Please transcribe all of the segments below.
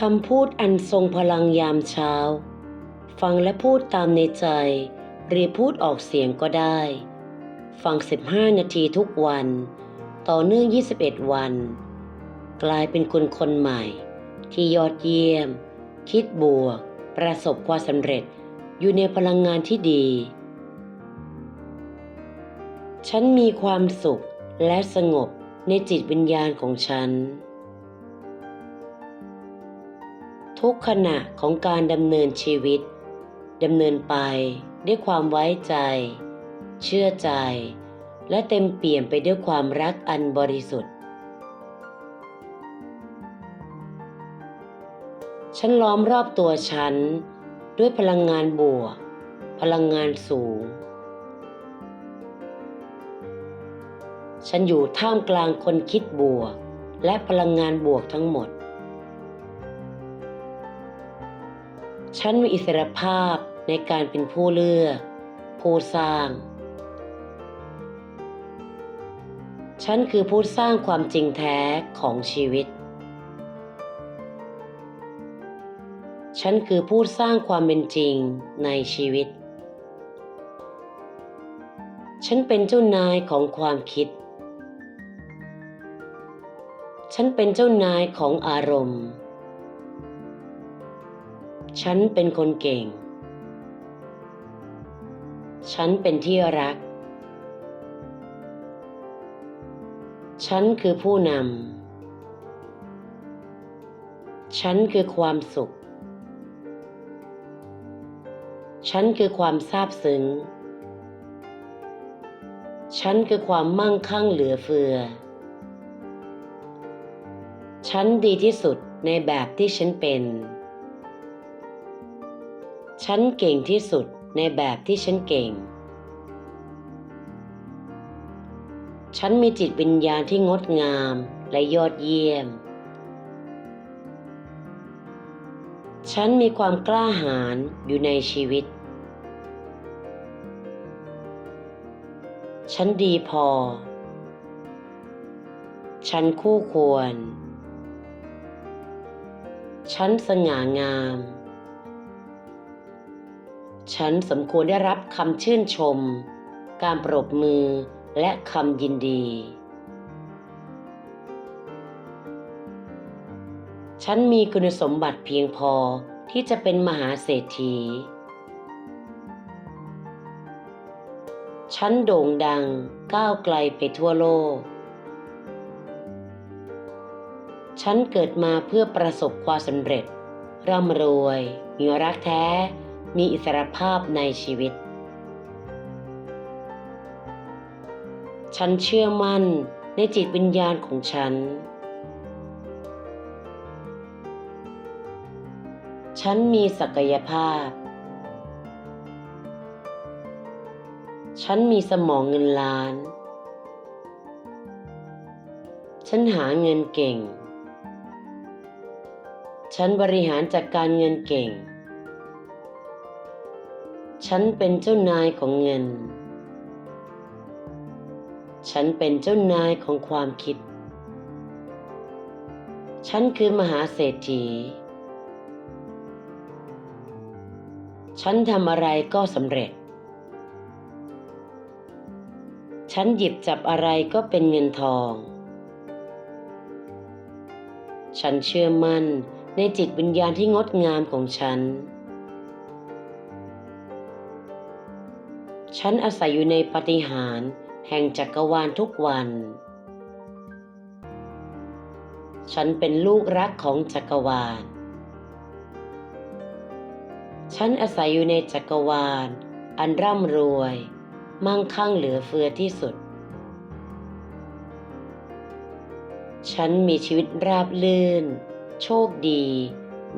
คำพูดอันทรงพลังยามเช้า ฟังและพูดตามในใจ หรือพูดออกเสียงก็ได้ ฟัง 15 นาทีทุกวัน ต่อเนื่อง 21 วัน กลายเป็นคนคนใหม่ ที่ยอดเยี่ยม คิดบวก ประสบความสำเร็จอยู่ในพลังงานที่ดี ฉันมีความสุขและสงบในจิตวิญญาณของฉัน ทุกขณะของการดำเนินชีวิตดำเนินไปด้วยความไว้ใจ เชื่อใจ และเต็มเปี่ยมไปด้วยความรักอันบริสุทธิ์ ฉันล้อมรอบตัวฉัน ด้วยพลังงานบวก พลังงานสูง ฉันอยู่ท่ามกลางคนคิดบวก และพลังงานบวกทั้งหมด ฉันมีอิสรภาพในการเป็นผู้เลือก ผู้สร้าง ฉันคือผู้สร้างความจริงแท้ของชีวิต ฉันคือผู้สร้างความเป็นจริงในชีวิต ฉันเป็นเจ้านายของความคิด ฉันเป็นเจ้านายของอารมณ์ ฉันเป็นคนเก่ง ฉันเป็นที่รัก ฉันคือผู้นำ ฉันคือความสุข ฉันคือความซาบซึ้ง ฉันคือความมั่งคั่งเหลือเฟือ ฉันดีที่สุดในแบบที่ฉันเป็น ฉันเก่งที่สุดในแบบที่ฉันเก่ง ฉันมีจิตวิญญาณที่งดงามและยอดเยี่ยม ฉันมีความกล้าหาญอยู่ในชีวิต ฉันดีพอ ฉันคู่ควร ฉันสง่างาม ฉันสมควรได้รับคำชื่นชม การปรบมือและคำยินดี ฉันมีคุณสมบัติเพียงพอที่จะเป็นมหาเศรษฐี ฉันโด่งดังก้าวไกลไปทั่วโลก ฉันเกิดมาเพื่อประสบความสำเร็จ ร่ำรวยมีรักแท้ มีอิสรภาพในชีวิต ฉันเชื่อมั่นในจิตวิญญาณของฉัน ฉันมีศักยภาพ ฉันมีสมองเงินล้าน ฉันหาเงินเก่ง ฉันบริหารจัดการเงินเก่ง ฉันเป็นเจ้านายของเงิน ฉันเป็นเจ้านายของความคิด ฉันคือมหาเศรษฐี ฉันทำอะไรก็สำเร็จ ฉันหยิบจับอะไรก็เป็นเงินทอง ฉันเชื่อมั่นในจิตวิญญาณที่งดงามของฉัน ฉันอาศัยอยู่ในปฏิหารแห่งจักรวาลทุกวัน ฉันเป็นลูกรักของจักรวาล ฉันอาศัยอยู่ในจักรวาล อันร่ำรวย มั่งคั่งเหลือเฟือที่สุด ฉันมีชีวิตราบลื่น โชคดี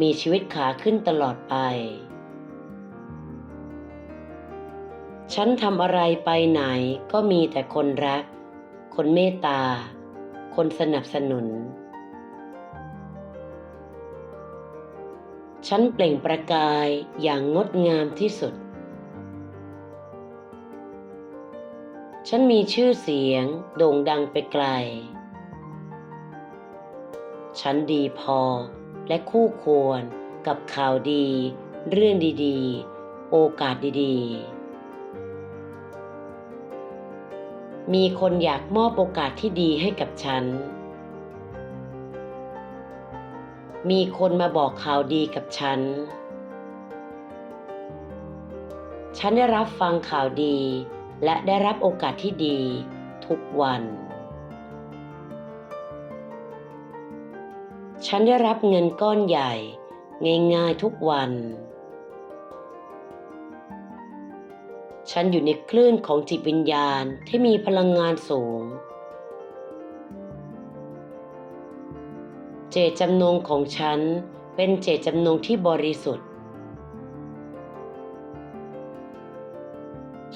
มีชีวิตขาขึ้นตลอดไป ฉันทำอะไรไปไหนก็มีแต่คนรัก คนเมตตา คนสนับสนุน ฉันเปล่งประกายอย่างงดงามที่สุด ฉันมีชื่อเสียงโด่งดังไปไกล ฉันดีพอและคู่ควรกับข่าวดี เรื่องดีๆ โอกาสดีๆ มีคนอยากมอบโอกาสที่ดีให้กับฉัน มีคนมาบอกข่าวดีกับฉัน ฉันได้รับฟังข่าวดี และได้รับโอกาสที่ดี ทุกวัน ฉันได้รับเงินก้อนใหญ่ ง่ายๆทุกวัน ฉันอยู่ในคลื่นของจิตวิญญาณที่มีพลังงานสูง เจตจำนงของฉันเป็นเจตจำนงที่บริสุทธิ์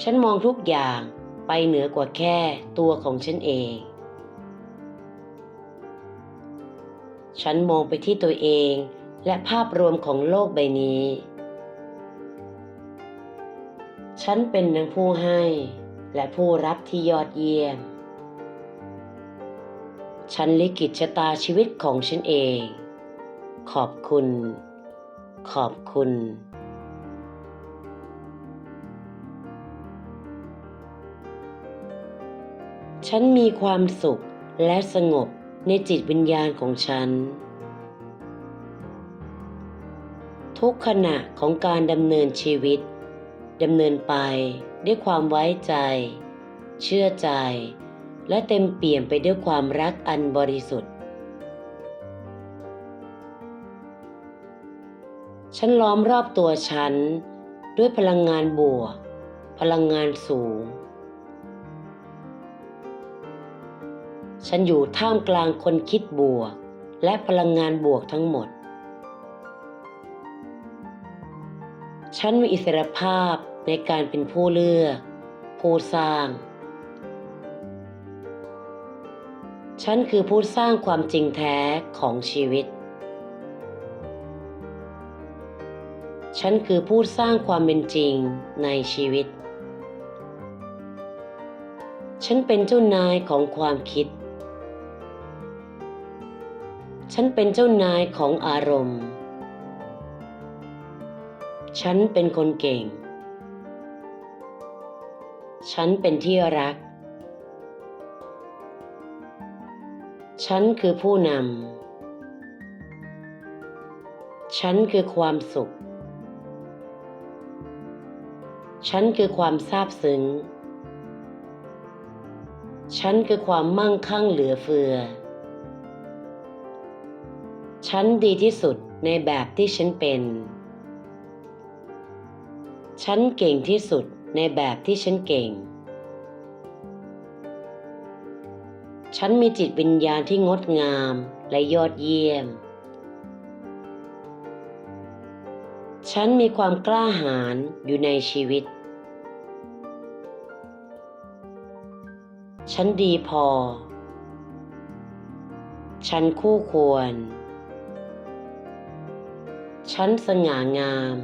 ฉันมองทุกอย่างไปเหนือกว่าแค่ตัวของฉันเอง ฉันมองไปที่ตัวเองและภาพรวมของโลกใบนี้ ฉันเป็นทั้งผู้ให้ และผู้รับที่ยอดเยี่ยม ฉันลิขิตชะตาชีวิตของฉันเอง ขอบคุณ ขอบคุณฉันมีความสุขและสงบในจิตวิญญาณของฉัน ทุกขณะของการดำเนินชีวิต ดำเนินไปด้วยความไว้ใจ เชื่อใจ และเต็มเปี่ยมไปด้วยความรักอันบริสุทธิ์ ฉันล้อมรอบตัวฉัน ด้วยพลังงานบวก พลังงานสูง ฉันอยู่ท่ามกลางคนคิดบวก และพลังงานบวกทั้งหมด ฉันมีอิสรภาพในการเป็นผู้เลือก ผู้สร้าง ฉันคือผู้สร้างความจริงแท้ของชีวิต ฉันคือผู้สร้างความเป็นจริงในชีวิต ฉันเป็นเจ้านายของความคิด ฉันเป็นเจ้านายของอารมณ์ ฉันเป็นคนเก่ง ฉันเป็นที่รัก ฉันคือผู้นำ ฉันคือความสุข ฉันคือความซาบซึ้ง ฉันคือความมั่งคั่งเหลือเฟือ ฉันดีที่สุดในแบบที่ฉันเป็น ฉันเก่งที่สุดในแบบที่ฉันเก่ง ฉันมีจิตวิญญาณที่งดงามและยอดเยี่ยม ฉันมีความกล้าหาญอยู่ในชีวิต ฉันดีพอ ฉันคู่ควร ฉันสง่างาม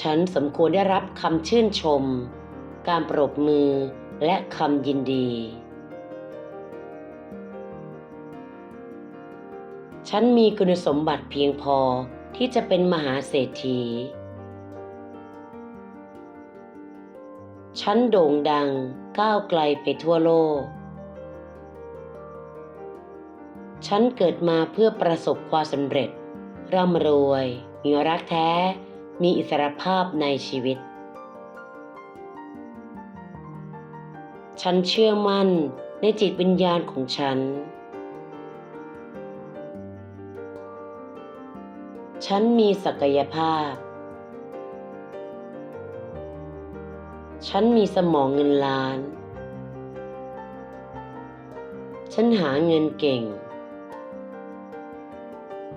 ฉันสมควรได้รับคำชื่นชม การปรบมือและคำยินดี ฉันมีคุณสมบัติเพียงพอที่จะเป็นมหาเศรษฐี ฉันโด่งดังก้าวไกลไปทั่วโลก ฉันเกิดมาเพื่อประสบความสำเร็จ ร่ำรวย มีรักแท้ มีอิสรภาพในชีวิต ฉันเชื่อมั่นในจิตวิญญาณของฉัน ฉันมีศักยภาพ ฉันมีสมองเงินล้าน ฉันหาเงินเก่ง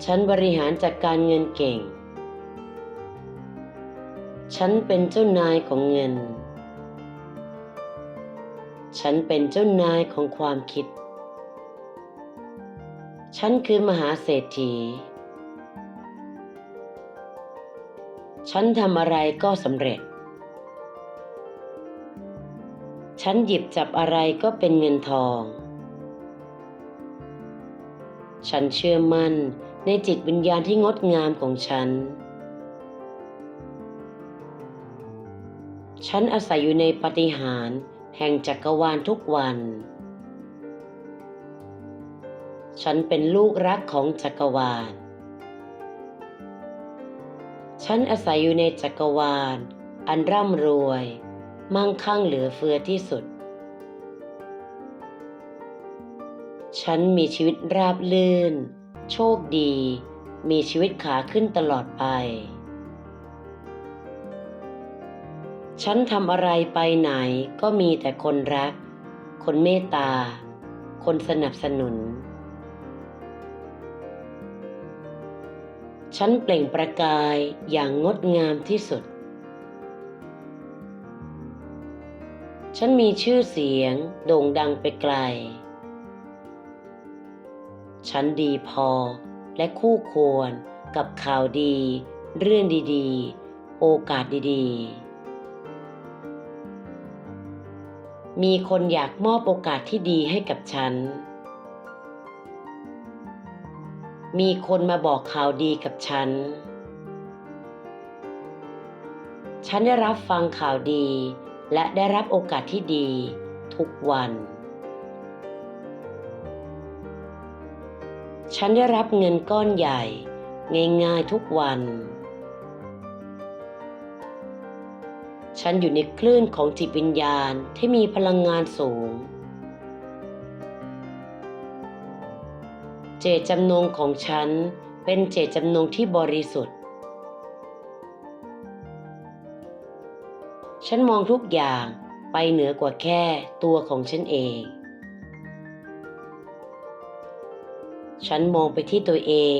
ฉันบริหารจัดการเงินเก่ง ฉันเป็นเจ้านายของเงิน ฉันเป็นเจ้านายของความคิด ฉันคือมหาเศรษฐี ฉันทำอะไรก็สำเร็จ ฉันหยิบจับอะไรก็เป็นเงินทอง ฉันเชื่อมั่นในจิตวิญญาณที่งดงามของฉัน ฉันอาศัยอยู่ในปฏิหารแห่งจักรวาลทุกวัน ฉันเป็นลูกรักของจักรวาล ฉันอาศัยอยู่ในจักรวาล อันร่ำรวย มั่งคั่งเหลือเฟือที่สุด ฉันมีชีวิตราบลื่น โชคดี มีชีวิตขาขึ้นตลอดไป ฉันทำอะไรไปไหนก็มีแต่คนรัก คนเมตตา คนสนับสนุน ฉันเปล่งประกายอย่างงดงามที่สุด ฉันมีชื่อเสียงโด่งดังไปไกล ฉันดีพอและคู่ควรกับข่าวดี เรื่องดีๆ โอกาสดีๆ มีคนอยากมอบโอกาสที่ดีให้กับฉัน มีคนมาบอกข่าวดีกับฉัน ฉันได้รับฟังข่าวดี และได้รับโอกาสที่ดี ทุกวัน ฉันได้รับเงินก้อนใหญ่ ง่ายๆทุกวัน ฉันอยู่ในคลื่นของจิตวิญญาณที่มีพลังงานสูง เจตจำนงของฉันเป็นเจตจำนงที่บริสุทธิ์ ฉันมองทุกอย่างไปเหนือกว่าแค่ตัวของฉันเอง ฉันมองไปที่ตัวเอง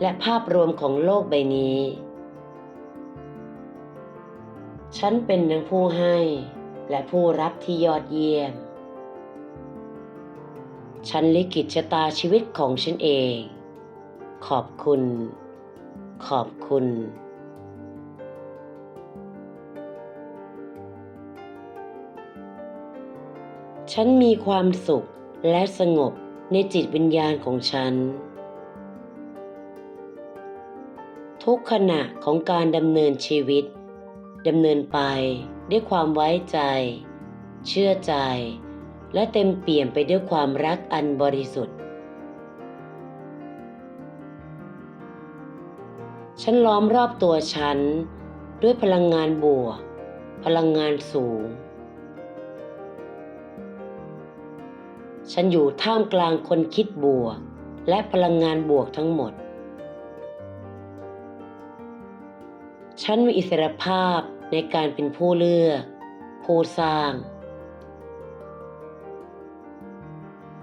และภาพรวมของโลกใบนี้ ฉันเป็นทั้งผู้ให้และผู้รับที่ยอดเยี่ยม ฉันลิขิตชะตาชีวิตของฉันเอง ขอบคุณ ขอบคุณ ฉันมีความสุขและสงบในจิตวิญญาณของฉัน ทุกขณะของการดำเนินชีวิต ดำเนินไปด้วยความไว้ใจ เชื่อใจ และเต็มเปี่ยมไปด้วยความรักอันบริสุทธิ์ ฉันล้อมรอบตัวฉัน ด้วยพลังงานบวก พลังงานสูง ฉันอยู่ท่ามกลางคนคิดบวก และพลังงานบวกทั้งหมดฉันมีอิสรภาพ ในการเป็นผู้เลือก ผู้สร้าง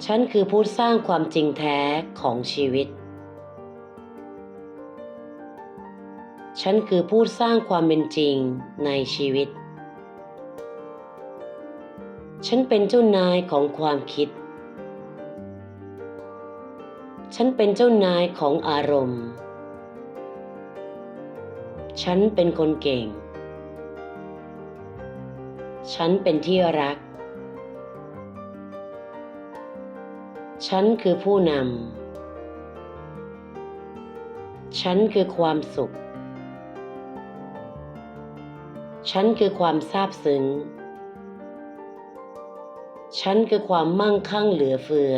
ฉันคือผู้สร้างความจริงแท้ของชีวิต ฉันคือผู้สร้างความเป็นจริงในชีวิต ฉันเป็นเจ้านายของความคิด ฉันเป็นเจ้านายของอารมณ์ ฉันเป็นคนเก่ง ฉันเป็นที่รัก ฉันคือผู้นำ ฉันคือความสุข ฉันคือความซาบซึ้ง ฉันคือความมั่งคั่งเหลือเฟือ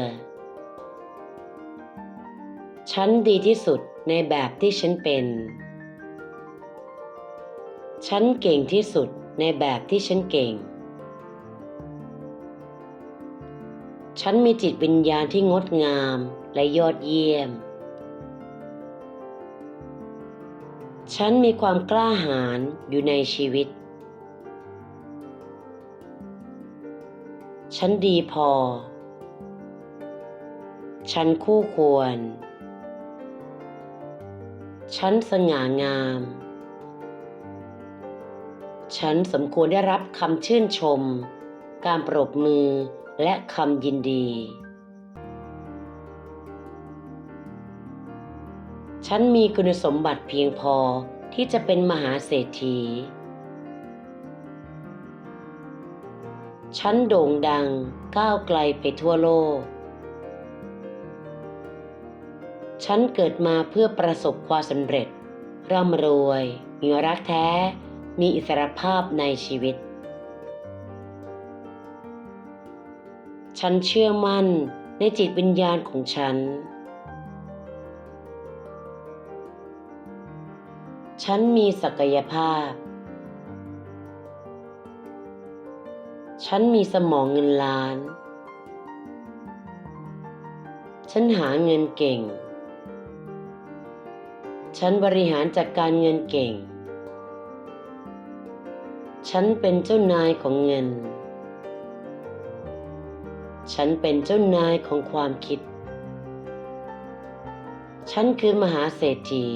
ฉันดีที่สุดในแบบที่ฉันเป็น ฉันเก่งที่สุด ในแบบที่ฉันเก่ง ฉันมีจิตวิญญาณที่งดงามและยอดเยี่ยม ฉันมีความกล้าหาญอยู่ในชีวิต ฉันดีพอ ฉันคู่ควร ฉันสง่างาม ฉันสมควรได้รับคำชื่นชม การปรบมือและคำยินดี ฉันมีคุณสมบัติเพียงพอที่จะเป็นมหาเศรษฐี ฉันโด่งดังก้าวไกลไปทั่วโลก ฉันเกิดมาเพื่อประสบความสำเร็จ ร่ำรวยมีรักแท้ มีอิสรภาพในชีวิต ฉันเชื่อมั่นในจิตวิญญาณของฉัน ฉันมีศักยภาพ ฉันมีสมองเงินล้าน ฉันหาเงินเก่ง ฉันบริหารจัดการเงินเก่ง ฉันเป็นเจ้านายของเงิน ฉันเป็นเจ้านายของความคิด ฉันคือมหาเศรษฐี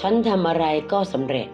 ฉันทำอะไรก็สำเร็จ